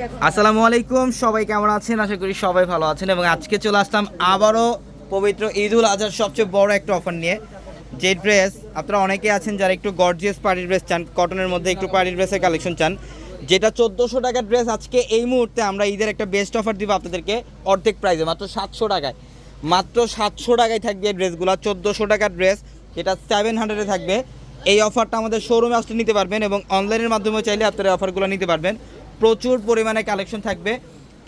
আসসালামু আলাইকুম, সবাই কেমন আছেন? আশা করি সবাই ভালো আছেন এবং আজকে চলে আসলাম আবারও পবিত্র ঈদ উল আজহার সবচেয়ে বড় একটা অফার নিয়ে। যে ড্রেস আপনারা অনেকে আছেন যারা একটু গর্জিয়াস পার্টি ড্রেস চান কটনের মধ্যে একটু পার্টি ড্রেসের কালেকশন চান। যেটা চোদ্দোশো টাকার ড্রেস আজকে এই মুহূর্তে আমরা ঈদের একটা বেস্ট অফার দিব আপনাদেরকে, অর্ধেক প্রাইসে মাত্র সাতশো টাকায়। মাত্র সাতশো টাকায় থাকবে এই ড্রেসগুলো চোদ্দোশো টাকার ড্রেস যেটা সেভেন হান্ড্রেডে থাকবে। এই অফারটা আমাদের শোরুমে আসলে নিতে পারবেন এবং অনলাইনের মাধ্যমে চাইলে আপনারা অফারগুলো নিতে পারবেন। প্রচুর পরিমাণে কালেকশন থাকবে,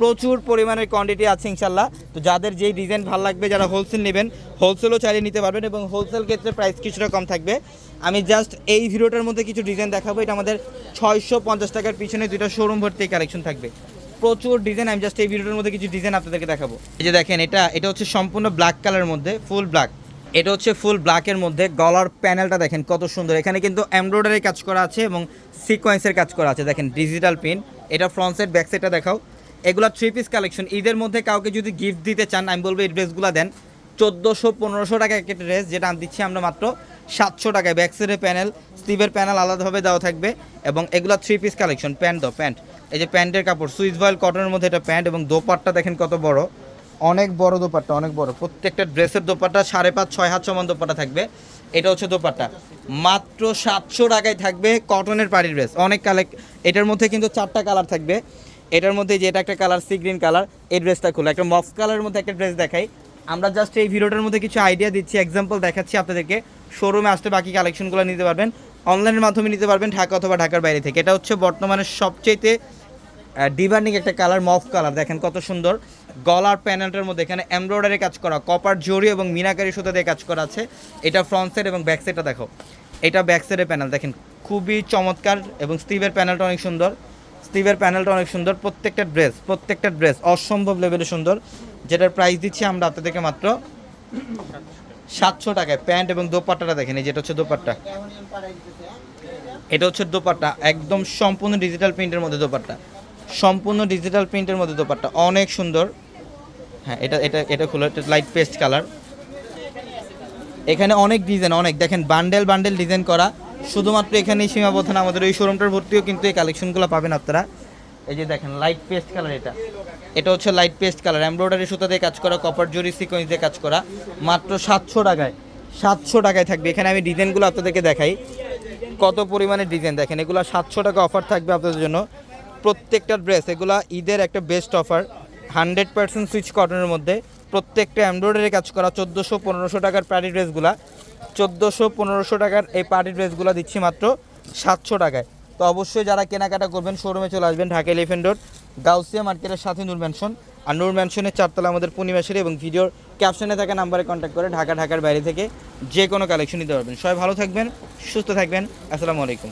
প্রচুর পরিমাণের কোয়ান্টিটি আছে ইনশাল্লাহ। তো যাদের যেই ডিজাইন ভালো লাগবে, যারা হোলসেল নেবেন হোলসেলও চাইলে নিতে পারবেন এবং হোলসেল ক্ষেত্রে প্রাইস কিছুটা কম থাকবে। আমি জাস্ট এই ভিডিওটার মধ্যে কিছু ডিজাইন দেখাবো, এটা আমাদের ছয়শো পঞ্চাশ টাকার পিছনে দুটো শোরুম ভর্তি কালেকশন থাকবে। প্রচুর ডিজাইন আমি জাস্ট এই ভিডিওটার মধ্যে কিছু ডিজাইন আপনাদেরকে দেখাবো। এই যে দেখেন, এটা এটা হচ্ছে সম্পূর্ণ ব্ল্যাক কালারের মধ্যে ফুল ব্ল্যাক এটা হচ্ছে ফুল ব্ল্যাকের মধ্যে গলার প্যানেলটা দেখেন কত সুন্দর। এখানে কিন্তু এমব্রয়ডারি কাজ করা আছে এবং সিকোয়েন্সের কাজ করা আছে। দেখেন ডিজিটাল পিন এটা ফ্রন্ট সাইড ব্যাক সাইডটা দেখাও। এগুলো থ্রি পিস কালেকশন ঈদের মধ্যে কাউকে যদি গিফট দিতে চান, আমি বলব এই ড্রেসগুলো দেন। চোদ্দোশো, পনেরোশো টাকা একটা ড্রেস যেটা আমি দিচ্ছি আমরা মাত্র সাতশো টাকায়। ব্যাক সাইডের প্যানেল স্লিভের প্যানেল আলাদাভাবে দেওয়া থাকবে এবং এগুলো থ্রি পিস কালেকশন প্যান্ট দাও প্যান্ট এই যে প্যান্টের কাপড় সুইচ ভয়েল কটনের মধ্যে এটা প্যান্ট এবং দোপাট্টা দেখেন কত বড়। অনেক বড় দোপাট্টা, অনেক বড়। প্রত্যেকটা ড্রেসের দোপাট্টা সাড়ে পাঁচ, ছয় হাত সমান দোপাট্টা থাকবে। এটা হচ্ছে দোপাট্টা। মাত্র সাতশো টাকায় থাকবে কটনের পাড়ির ড্রেস অনেক কালেক্ট এটার মধ্যে কিন্তু চারটা কালার থাকবে। এটার মধ্যে যে এটা একটা কালার সি গ্রিন কালার, এই ড্রেসটা খুলে। একটা মফ কালারের মধ্যে একটা ড্রেস দেখাই। আমরা জাস্ট এই ভিডিওটার মধ্যে কিছু আইডিয়া দিচ্ছি এক্সাম্পল দেখাচ্ছি আপনাদেরকে। শোরুমে আসতে বাকি কালেকশনগুলো নিতে পারবেন। অনলাইনের মাধ্যমে নিতে পারবেন ঢাকা অথবা ঢাকার বাইরে থেকে। এটা হচ্ছে বর্তমানে সবচেয়েতে ডিভার্নিং একটা কালার, মফ কালার। দেখেন কত সুন্দর। গলার প্যানেলটার মধ্যে এখানে এমব্রয়ডারি কাজ করা, কপার জরি এবং মিনাকারি সুতা দিয়ে কাজ করা আছে। এটা ফ্রন্ট সাইড এবং ব্যাক সাইডটা দেখো। এটা ব্যাক সাইডের প্যানেল। দেখেন খুবই চমৎকার এবং স্টিভের প্যানেলটা অনেক সুন্দর। স্টিভের প্যানেলটা অনেক সুন্দর। প্রত্যেকটা ড্রেস প্রত্যেকটা ড্রেস অসম্ভব লেভেলে সুন্দর। যেটার প্রাইস দিচ্ছি আমরা আপনাদেরকে মাত্র সাতশো টাকায়। প্যান্ট এবং দোপাট্টাটা দেখেন, এই যেটা হচ্ছে দোপাট্টা। এটা হচ্ছে দোপাট্টা। একদম সম্পূর্ণ ডিজিটাল প্রিন্টের মধ্যে দোপাট্টা। সম্পূর্ণ ডিজিটাল প্রিন্টের মধ্যে দোপাট্টা। অনেক সুন্দর। হ্যাঁ এটা এটা এটা খুলো এটা লাইট পেস্ট কালার এখানে অনেক ডিজাইন অনেক। দেখেন বান্ডেল বান্ডেল ডিজাইন করা। শুধুমাত্র এখানেই সীমাবদ্ধ না, আমাদের ওই শোরুমটার ভর্তিও কিন্তু এই কালেকশনগুলো পাবেন আপনারা। এই যে দেখেন লাইট পেস্ট কালার এটা। এটা হচ্ছে লাইট পেস্ট কালার এমব্রয়ডারি সুতা দিয়ে কাজ করা কপার জরি সিকোয়েন্স দিয়ে কাজ করা। মাত্র সাতশো টাকায় সাতশো টাকায় থাকবে। এখানে আমি ডিজাইনগুলো আপনাদেরকে দেখাই। কত পরিমাণে ডিজাইন দেখেন, এগুলো সাতশো টাকা অফার থাকবে আপনাদের জন্য। প্রত্যেকটা ড্রেস এগুলো ঈদের একটা best offer hundred percent Swiss কটনের মধ্যে। প্রত্যেকটা এমব্রয়ডারি কাজ করা চোদ্দোশো পনেরোশো টাকার পার্টি ড্রেসগুলা চোদ্দোশো পনেরোশো টাকার এই পার্টি ড্রেসগুলো দিচ্ছি মাত্র সাতশো টাকায়। তো অবশ্যই যারা কেনাকাটা করবেন শোরুমে চলে আসবেন, ঢাকা এলিফেন্ট রোড গাউসিয়া মার্কেটের সাথে নূর ম্যানশন আর নূর ম্যানশনের চারতলা আমাদের পূর্ণিমাসের এবং ভিডিওর ক্যাপশনে থাকা নাম্বারে কন্ট্যাক্ট করে ঢাকা ঢাকার বাইরে থেকে যে কোনো কালেকশন নিতে পারবেন। সবাই ভালো থাকবেন, সুস্থ থাকবেন। আসসালামু আলাইকুম।